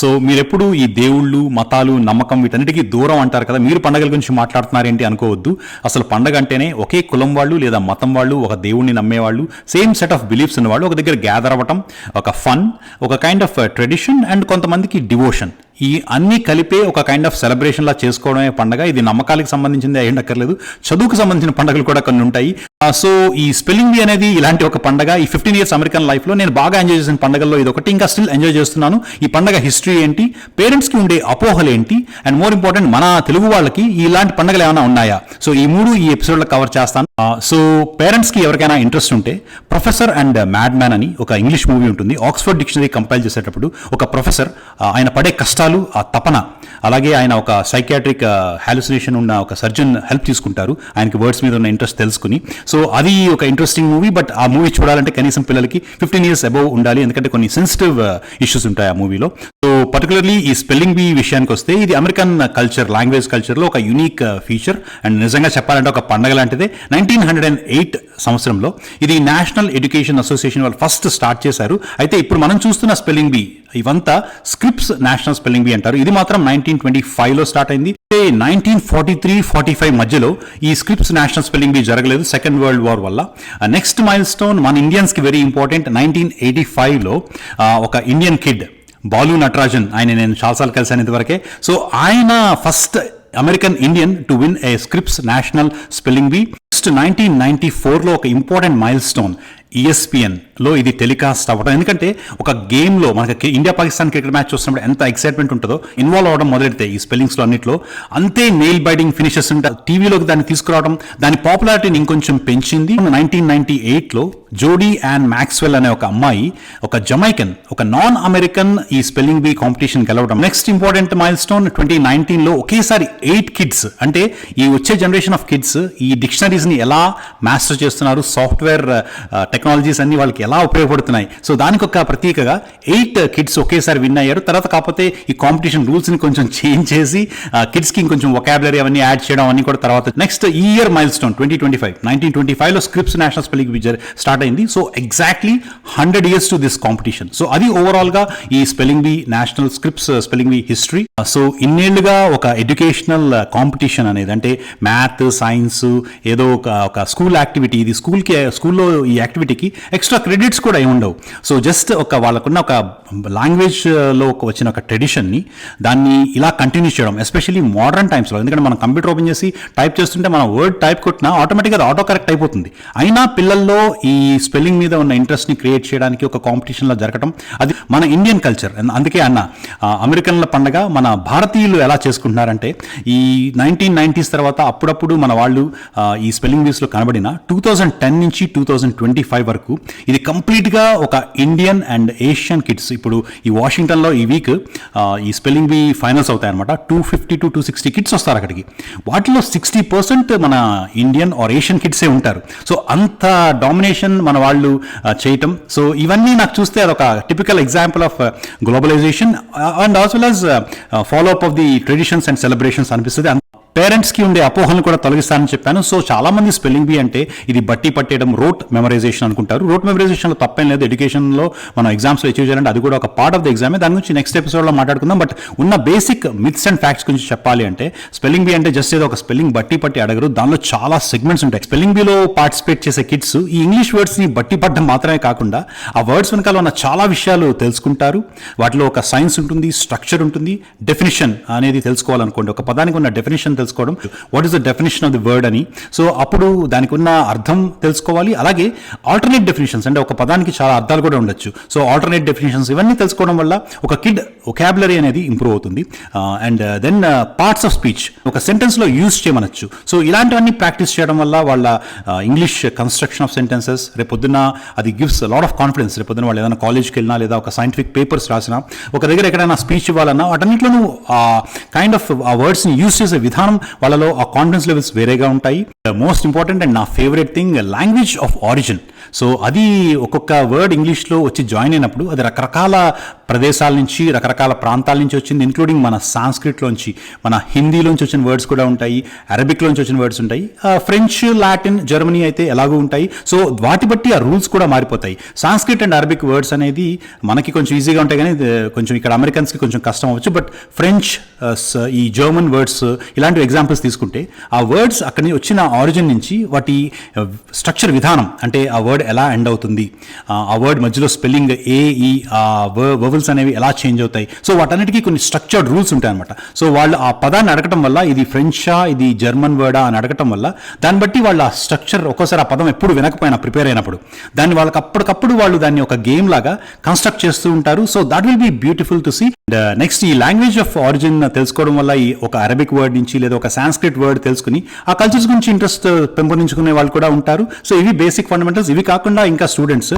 So మీరెప్పుడు ఈ దేవుళ్ళు మతాలు నమ్మకం వీటన్నిటికీ దూరం అంటారు కదా? మీరు పండగల గురించి మాట్లాడుతున్నారేంటి అనుకోవద్దు. అసలు పండగ అంటేనే ఒకే కులం వాళ్ళు లేదా మతం వాళ్ళు ఒక దేవుణ్ణి నమ్మేవాళ్ళు సేమ్ సెట్ ఆఫ్ బిలీఫ్స్ ఉన్నవాళ్ళు ఒక దగ్గర గ్యాదర్ అవ్వటం ఒక ఫన్ ఒక కైండ్ ఆఫ్ ట్రెడిషన్ అండ్ కొంతమందికి డివోషన్ ఈ అన్ని కలిపే ఒక కైండ్ ఆఫ్ సెలబ్రేషన్ లా చేసుకోవడమే పండగ. ఇది నమ్మకాలకు సంబంధించింది అయ్యి అక్కర్లేదు చదువుకు సంబంధించిన పండుగలు కూడా కొన్ని ఉంటాయి. సో ఈ స్పెల్లింగ్ బీ అనేది ఇలాంటి ఒక పండగ. ఈ ఫిఫ్టీన్ ఇయర్స్ అమెరికన్ లైఫ్లో నేను బాగా ఎంజాయ్ చేసిన పండగల్లో ఇది ఒకటి ఇంకా స్టిల్ ఎంజాయ్ చేస్తున్నాను. ఈ పండగ హిస్టరీ ఏంటి? పేరెంట్స్కి ఉండే అపోహలు ఏంటి? అండ్ మోర్ ఇంపార్టెంట్ మన తెలుగు వాళ్ళకి ఇలాంటి పండుగలు ఏమైనా ఉన్నాయా? సో ఈ మూడు ఈ ఎపిసోడ్లో కవర్ చేస్తాను. సో పేరెంట్స్కి ఎవరికైనా ఇంట్రెస్ట్ ఉంటే ప్రొఫెసర్ అండ్ మ్యాడ్ మ్యాన్ అని ఒక ఇంగ్లీష్ మూవీ ఉంటుంది. ఆక్స్ఫర్డ్ డిక్షనరీ కంపైల్ చేసేటప్పుడు ఒక ప్రొఫెసర్ ఆయన పడే కష్టాలు ఆ తపన. అలాగే ఆయన ఒక సైకాట్రిక్ హాలుసినేషన్ ఉన్న ఒక సర్జన్ హెల్ప్ తీసుకుంటారు. ఆయనకి వర్డ్స్ మీద ఉన్న ఇంట్రెస్ట్ తెలుసుకుని. సో అది ఒక ఇంట్రెస్టింగ్ మూవీ బట్ ఆ మూవీ చూడాలంటే కనీసం పిల్లలకి ఫిఫ్టీన్ ఇయర్స్ అబౌవ్ ఉండాలి. ఎందుకంటే కొన్ని సెన్సిటివ్ ఇష్యూస్ ఉంటాయి ఆ మూవీలో సో పర్టికులర్లీ ఈ స్పెల్లింగ్ బీ విషయానికి వస్తే ఇది అమెరికన్ కల్చర్ లాంగ్వేజ్ కల్చర్లో ఒక యూనిక్ ఫీచర్ అండ్ నిజంగా చెప్పాలంటే ఒక పండగ లాంటిదే. నైన్టీన్ హండ్రెడ్ అండ్ ఎయిట్ సంవత్సరంలో ఇది నేషనల్ ఎడ్యుకేషన్ అసోసియేషన్ వాళ్ళు ఫస్ట్ స్టార్ట్ చేశారు. అయితే ఇప్పుడు మనం చూస్తున్న స్పెల్లింగ్ బీ ఇవంతా స్క్రిప్ట్స్ నేషనల్ స్పెల్లింగ్ బీ అంటారు. ఇది మాత్రం నైన్టీన్ ట్వంటీ ఫైవ్లో స్టార్ట్ అయింది. Nineteen forty three forty five మధ్యలో ఈ స్క్రిప్ట్స్ నేషనల్ స్పెల్లింగ్ బీ జరగలేదు సెకండ్ వరల్డ్ వార్ వల్ల. నెక్స్ట్ మైల్ స్టోన్ మన ఇండియన్స్కి వెరీ ఇంపార్టెంట్. నైన్టీన్ ఎయిటీ ఫైవ్లో ఒక ఇండియన్ కిడ్ బాలు నటరాజన్ ఆయన నేను చాలాసార్లు కలిసాను ఇంతవరకే. సో ఆయన first American Indian to win a Scripps national spelling bee. Next nineteen ninety ఫోర్లో ఒక ఇంపార్టెంట్ మైల్ స్టోన్ ఈఎస్పిఎన్లో ఇది టెలికాస్ట్ అవ్వడం ఎందుకంటే ఒక గేమ్లో మనకి ఇండియా పాకిస్తాన్ క్రికెట్ మ్యాచ్ చూసినప్పుడు ఎంత ఎక్సైట్మెంట్ ఉంటుందో ఇన్వాల్వ్ అవ్వడం మొదలెడితే ఈ స్పెల్లింగ్స్లో అన్నింటిలో అంతే నెయిల్ బైటింగ్ ఫినిషెస్ ఉంటాయి. టీవీలోకి దాన్ని తీసుకురావడం దాని పాపులారిటీని ఇంకొంచెం పెంచింది. నైన్టీన్ నైన్టీ ఎయిట్లో జోడీ అండ్ మ్యాక్స్వెల్ అనే ఒక అమ్మాయి ఒక జమైకన్ ఒక నాన్ అమెరికన్ ఈ స్పెల్లింగ్ బీ కాంపిటీషన్ గెలవడం next important milestone twenty నైన్టీన్లో ఒకేసారి ఎయిట్ కిడ్స్ అంటే ఈ వచ్చే జనరేషన్ ఆఫ్ కిడ్స్ ఈ డిక్షనరీస్ని ఎలా మాస్టర్ చేస్తున్నారు సాఫ్ట్వేర్ టెక్నాలజీస్ అన్ని వాళ్ళకి ఎలా ఉపయోగపడుతున్నాయి? సో దానికి ఒక ప్రత్యేకగా ఎయిట్ కిడ్స్ ఒకేసారి విన్ అయ్యారు. తర్వాత కాకపోతే ఈ కాంపిటీషన్ రూల్స్ని కొంచెం చేంజ్ చేసి కిడ్స్కి ఇంకొంచెం ఒకాబులరీ అవన్నీ యాడ్ చేయడం అన్ని కూడా తర్వాత నెక్స్ట్ ఈ year milestone twenty twenty five nineteen twenty ఫైవ్లో స్క్రిప్స్ నేషనల్ స్పెల్లింగ్ విజర్ స్టార్ట్ అయింది. So exactly hundred years to this competition so అది ఓవరాల్గా ఈ spelling bee national Scripps spelling bee history so ఇన్నేళ్ళుగా ఒక ఎడ్యుకేషనల్ కాంపిటీషన్ uh, అనేది అంటే మ్యాథ్ సైన్స్ ఏదో ఒక ఒక స్కూల్ యాక్టివిటీ ఇది స్కూల్కి స్కూల్లో ఈ యాక్టివిటీకి ఎక్స్ట్రా క్రెడిట్స్ కూడా ఏమి ఉండవు. సో జస్ట్ ఒక వాళ్ళకున్న ఒక లాంగ్వేజ్లో uh, ఒక వచ్చిన ఒక ట్రెడిషన్ని దాన్ని ఇలా కంటిన్యూ చేయడం ఎస్పెషల్లీ మోడర్న్ టైమ్స్లో ఎందుకంటే మనం కంప్యూటర్ ఓపెన్ చేసి టైప్ చేస్తుంటే మన వర్డ్ టైప్ కొట్టినా ఆటోమేటిక్గా ఆటో కరెక్ట్ అయిపోతుంది. అయినా పిల్లల్లో ఈ స్పెల్లింగ్ మీద ఉన్న ఇంట్రెస్ట్ని క్రియేట్ చేయడానికి ఒక కాంపిటీషన్లో జరగడం అది మన ఇండియన్ కల్చర్ అందుకే అన్న అమెరికన్ల పండగ మన భారతీయులు ఎలా చేసుకుంటున్నారంటే ఈ నైన్టీన్ నైన్టీస్ తర్వాత అప్పుడప్పుడు మన వాళ్ళు ఈ స్పెల్లింగ్ బీస్లో కనబడిన టూ థౌజండ్ టెన్ నుంచి టూ థౌజండ్ ట్వంటీ ఫైవ్ వరకు. ఇది కంప్లీట్గా ఒక ఇండియన్ అండ్ ఏషియన్ కిడ్స్. ఇప్పుడు ఈ వాషింగ్టన్లో ఈ వీక్ ఈ స్పెల్లింగ్ బీ ఫైనల్స్ అవుతాయి అనమాట two fifty to two sixty kids వస్తారు అక్కడికి. వాటిలో సిక్స్టీ పర్సెంట్ మన ఇండియన్ ఆర్ ఏషియన్ కిట్సే ఉంటారు. సో అంత డామినేషన్ మన వాళ్ళు చేయటం. సో ఇవన్నీ నాకు చూస్తే అదొక typical example of globalization and also well as follow up of the traditions and celebrations అనిపిస్తుంది. పేరెంట్స్కి ఉండే అపోహలను కూడా తొలగిస్తానని చెప్పాను. సో చాలామంది స్పెల్లింగ్ బీ అంటే ఇది బట్టి పట్టేయడం రోట్ మెమరైజేషన్ అనుకుంటారు. రోట్ మెమరైజేషన్లో తప్పేం లేదు. ఎడ్యుకేషన్లో మనం ఎగ్జామ్స్లో అచీవ్ చేయాలంటే అది కూడా ఒక పార్ట్ ఆఫ్ ద ఎగ్జామే దాని గురించి నెక్స్ట్ ఎపిసోడ్లో మాట్లాడుకుందాం. బట్ ఉన్న బేసిక్ మిత్స్ అండ్ ఫ్యాక్ట్స్ గురించి చెప్పాలి అంటే స్పెల్లింగ్ బీ అంటే జస్ట్ ఏదో ఒక స్పెల్లింగ్ బట్టి పట్టి అడగరు. దానిలో చాలా సెగ్మెంట్స్ ఉంటాయి. స్పెల్లింగ్ బీలో పార్టిసిపేట్ చేసే కిడ్స్ ఈ ఇంగ్లీష్ వర్డ్స్ని బట్టి పట్టడం మాత్రమే కాకుండా ఆ వర్డ్స్ వెనకాల ఉన్న చాలా విషయాలు తెలుసుకుంటారు. వాటిలో ఒక సైన్స్ ఉంటుంది స్ట్రక్చర్ ఉంటుంది. డెఫినేషన్ అనేది తెలుసుకోవాలనుకోండి. ఒక పదానికి ఉన్న డెఫినిషన్ తెలుసుకోవడం. What is the definition of the word అని. సో అప్పుడు దానికి ఉన్న అర్థం తెలుసుకోవాలి. అలాగే ఆల్టర్నేట్ డెఫినేషన్స్ అంటే ఒక పదానికి చాలా అర్థాలు కూడా ఉండొచ్చు. సో ఆల్టర్నేట్ డెఫినేషన్స్ ఇవన్నీ తెలుసుకోవడం వల్ల ఒక కిడ్ ఒకాబులరీ అనేది ఇంప్రూవ్ అవుతుంది. And then parts of speech ఒక సెంటెన్స్లో యూజ్ చేయమనొచ్చు. సో ఇలాంటివన్నీ ప్రాక్టీస్ చేయడం వల్ల వాళ్ళ ఇంగ్లీష్ కన్స్ట్రక్షన్ ఆఫ్ సెంటెన్సెస్ రేపొద్దున అది గివ్స్ లాట్ ఆఫ్ కాన్ఫిడెన్స్ రేపొద్దున వాళ్ళు ఏదైనా కాలేజ్కి వెళ్ళినా లేదా ఒక సైంటిఫిక్ పేపర్స్ రాసినా ఒక దగ్గర ఎక్కడైనా స్పీచ్ ఇవ్వాలన్నా వాటన్నిటిలోనూ కైండ్ ఆఫ్ ఆ వర్డ్స్ని యూజ్ చేసే విధానం వాళ్ళలో ఆ కాన్ఫిడెన్స్ లెవెల్స్ వేరేగా ఉంటాయి. మోస్ట్ ఇంపార్టెంట్ అండ్ నా favourite thing language of origin so అది ఒక్కొక్క వర్డ్ ఇంగ్లీష్లో వచ్చి జాయిన్ అయినప్పుడు అది రకరకాల ప్రదేశాల నుంచి రకరకాల ప్రాంతాల నుంచి వచ్చింది ఇంక్లూడింగ్ మన సాంస్క్రిట్లోంచి మన హిందీలోంచి వచ్చిన వర్డ్స్ కూడా ఉంటాయి అరబిక్లోంచి వచ్చిన వర్డ్స్ ఉంటాయి ఫ్రెంచ్ లాటిన్ జర్మనీ అయితే ఎలాగూ ఉంటాయి. సో వాటి బట్టి ఆ రూల్స్ కూడా మారిపోతాయి. సాంస్క్రిట్ అండ్ అరబిక్ వర్డ్స్ అనేది మనకి కొంచెం ఈజీగా ఉంటాయి కానీ కొంచెం ఇక్కడ అమెరికన్స్కి కొంచెం కష్టం అవ్వచ్చు. బట్ ఫ్రెంచ్ ఈ జర్మన్ వర్డ్స్ ఇలాంటి ఎగ్జాంపుల్స్ తీసుకుంటే ఆ వర్డ్స్ అక్కడి వచ్చిన ఆరిజిన్ నుంచి వాటి uh, స్ట్రక్చర్ విధానం అంటే ఆ వర్డ్ ఎలా ఎండ్ అవుతుంది ఆ, వర్డ్ మధ్యలో స్పెల్లింగ్ ఏ ఈ ఆ వర్వల్స్ అనేవి ఎలా చేంజ్ అవుతాయి. సో వాటన్నిటికీ కొన్ని స్ట్రక్చర్డ్ రూల్స్ ఉంటాయి అనమాట సో వాళ్ళు ఆ పదాన్ని అడగటం వల్ల ఇది ఫ్రెంచా ఇది జర్మన్ వర్డా అని అడగటం వల్ల దాన్ని బట్టి వాళ్ళ స్ట్రక్చర్ ఒక్కోసారి ఆ పదం ఎప్పుడు వినకపోయినా ప్రిపేర్ అయినప్పుడు. దాన్ని వాళ్ళకి అప్పటికప్పుడు వాళ్ళు దాన్ని ఒక గేమ్ లాగా కన్స్ట్రక్ట్ చేస్తూ ఉంటారు. So that will be beautiful to see next uh, ఈ లాంగ్వేజ్ ఆఫ్ ఆరిజిన్ తెలుసుకోవడం వల్ల ఈ ఒక అరబిక్ వర్డ్ నుంచి లేదా ఒక సాంస్క్రిట్ వర్డ్ తెలుసుకుని ఆ కల్చర్స్ గురించి ఇంట్రెస్ట్ పెంపొందించుకునే వాళ్ళు కూడా ఉంటారు. సో ఇవి బేసిక్ ఫండమెంటల్స్ ఇవి కాకుండా ఇంకా స్టూడెంట్స్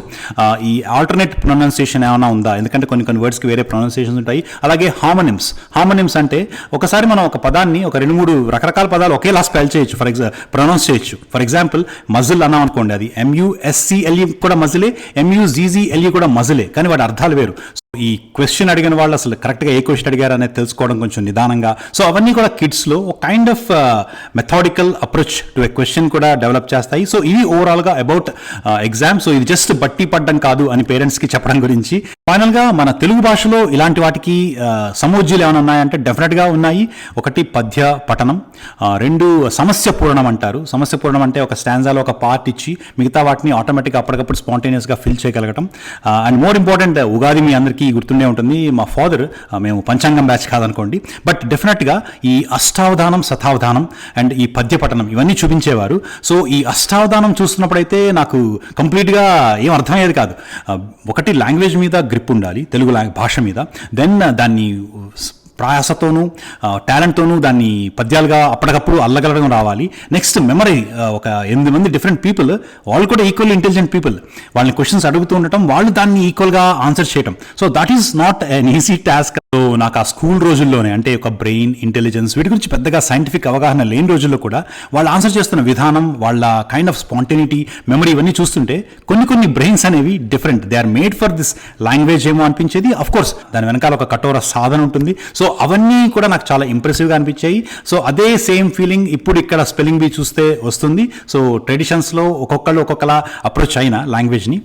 ఈ ఆల్టర్నేట్ ప్రొనౌన్సియేషన్ ఏమైనా ఉందా? ఎందుకంటే కొన్ని కొన్ని వర్డ్స్కి వేరే ప్రొనౌన్సియేషన్స్ ఉంటాయి. అలాగే హామనిమ్స్ హామనిమ్స్ అంటే ఒకసారి మనం ఒక పదాన్ని ఒక రెండు మూడు రకరకాల పదాలు ఒకేలా స్పెల్ చేయొచ్చు. ఫర్ ఎగ్జా ప్రొనౌన్స్ చేయొచ్చు. ఫర్ ఎగ్జాంపుల్ మజిల్ అన్నాం అనుకోండి అది. ఎంయుఎస్సిఎల్ఈ కూడా మజిలే ఎంయూజీజీఎల్ఈ కూడా మజిలే కానీ వాటి అర్థాలు వేరు. ఈ క్వశ్చన్ అడిగిన వాళ్ళు అసలు కరెక్ట్గా ఏ క్వశ్చన్ అడిగారు అనేది తెలుసుకోవడం కొంచెం నిదానంగా. సో అవన్నీ కూడా కిడ్స్లో ఒక kind of methodical approach to a question కూడా డెవలప్ చేస్తాయి. సో ఇవి ఓవరాల్గా అబౌట్ ఎగ్జామ్ సో ఇది జస్ట్ బట్టి పడ్డం కాదు అని పేరెంట్స్కి చెప్పడం గురించి. ఫైనల్గా మన తెలుగు భాషలో ఇలాంటి వాటికి సమోజ్జీలు ఏమైనా ఉన్నాయంటే డెఫినెట్గా ఉన్నాయి. ఒకటి పద్య పఠనం రెండు సమస్య పూరణం అంటారు. సమస్య పూరణం అంటే ఒక స్టాంజాలో ఒక పార్ట్ ఇచ్చి మిగతా వాటిని ఆటోమేటిక్గా అప్పటికప్పుడు స్పాంటేనియస్గా ఫిల్ చేయగలగటం. అండ్ మోర్ ఇంపార్టెంట్ ఉగాది మీ అందరికీ గుర్తుండే ఉంటుంది. మా ఫాదర్ మేము పంచాంగం బ్యాచ్ కాదనుకోండి. బట్ డెఫినెట్గా ఈ అష్టావధానం శతావధానం అండ్ ఈ పద్య పఠనం ఇవన్నీ చూపించేవారు. సో ఈ అష్టావధానం చూస్తున్నప్పుడైతే నాకు కంప్లీట్గా ఏం అర్థమయ్యేది కాదు. ఒకటి లాంగ్వేజ్ మీద గ్రిప్ ఉండాలి తెలుగు లాంగ్ భాష మీద. దెన్ uh, దాన్ని uh, ప్రయాసతోనూ టాలెంట్తోనూ దాన్ని పద్యాలుగా అప్పటికప్పుడు అల్లగలడం రావాలి. నెక్స్ట్ మెమరీ ఒక ఎనిమిది మంది డిఫరెంట్ పీపుల్ వాళ్ళు కూడా ఈక్వల్ ఇంటెలిజెంట్ పీపుల్ వాళ్ళని క్వశ్చన్స్ అడుగుతూ ఉండటం వాళ్ళు దాన్ని ఈక్వల్గా ఆన్సర్ చేయటం. So that is not an easy task so నాకు ఆ స్కూల్ రోజుల్లోనే అంటే ఒక బ్రెయిన్ ఇంటెలిజెన్స్ వీటి గురించి పెద్దగా సైంటిఫిక్ అవగాహన లేని రోజుల్లో కూడా వాళ్ళు ఆన్సర్ చేస్తున్న విధానం వాళ్ళ కైండ్ ఆఫ్ స్పాంటేనిటీ మెమరీ ఇవన్నీ చూస్తుంటే కొన్ని కొన్ని బ్రెయిన్స్ అనేవి different they are made for this language ఏమో అనిపించేది. అఫ్ కోర్స్ దాని వెనకాల ఒక కఠోర సాధన ఉంటుంది. సో అవన్నీ కూడా నాకు చాలా ఇంప్రెసివ్గా అనిపించాయి. సో అదే సేమ్ ఫీలింగ్ ఇప్పుడు ఇక్కడ స్పెల్లింగ్ బీ చూస్తే వస్తుంది. సో ట్రెడిషన్స్లో ఒక్కొక్కళ్ళు ఒక్కొక్కలా అప్రోచ్ అయిన లాంగ్వేజ్ని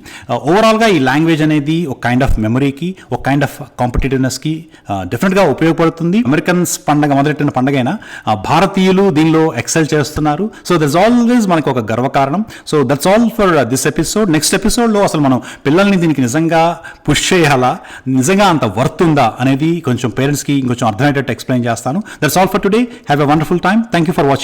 ఓవరాల్గా uh, ఈ లాంగ్వేజ్ అనేది ఒక కైండ్ ఆఫ్ మెమరీకి ఒక కైండ్ ఆఫ్ కాంపిటేటివ్నెస్కి డెఫినెట్గా ఉపయోగపడుతుంది. అమెరికన్స్ పండగ మొదలెట్టిన పండగ అయినా భారతీయులు దీనిలో ఎక్సెల్ చేస్తున్నారు. సో దట్స్ ఆల్వేస్ మనకు ఒక గర్వకారణం. So that's all for this episode next ఎపిసోడ్లో అసలు మనం పిల్లల్ని దీనికి నిజంగా పుష్ చేయాలా? నిజంగా అంత వర్త్ ఉందా? అనేది కొంచెం పేరెంట్స్కి ఇంకొంచెం అర్థమయ్యేటట్టు ఎక్స్ప్లెయిన్ చేస్తాను. That's all for today have a wonderful time thank you for watching